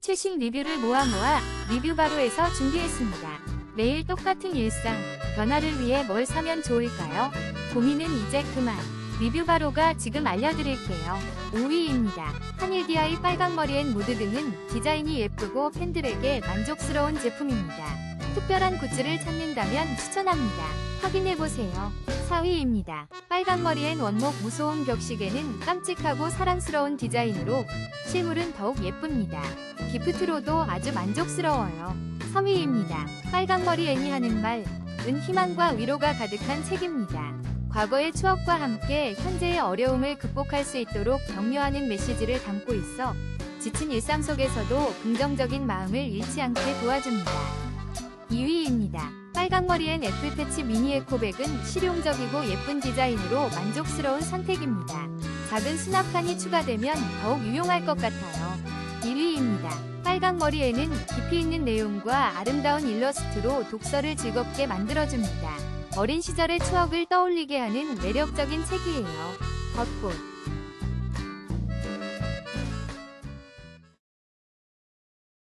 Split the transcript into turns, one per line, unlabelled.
최신 리뷰를 모아 모아 리뷰 바로에서 준비했습니다. 매일 똑같은 일상, 변화를 위해 뭘 사면 좋을까요? 고민은 이제 그만. 리뷰 바로가 지금 알려드릴게요. 5위입니다. 한일디아의 빨강머리엔 무드 등은 디자인이 예쁘고 팬들에게 만족스러운 제품입니다. 특별한 굿즈를 찾는다면 추천합니다. 확인해보세요. 4위입니다. 빨강머리엔 원목 무소음 벽시계는 깜찍하고 사랑스러운 디자인으로 실물은 더욱 예쁩니다. 기프트로도 아주 만족스러워요. 3위입니다. 빨강머리 애니 하는 말, 은 희망과 위로가 가득한 책입니다. 과거의 추억과 함께 현재의 어려움을 극복할 수 있도록 격려하는 메시지를 담고 있어 지친 일상 속에서도 긍정적인 마음을 잃지 않게 도와줍니다. 2위입니다. 빨강머리엔 애플 패치 미니 에코백은 실용적이고 예쁜 디자인으로 만족스러운 선택입니다. 작은 수납칸이 추가되면 더욱 유용할 것 같아요. 1위입니다. 빨강머리에는 깊이 있는 내용과 아름다운 일러스트로 독서를 즐겁게 만들어줍니다. 어린 시절의 추억을 떠올리게 하는 매력적인 책이에요. 벚꽃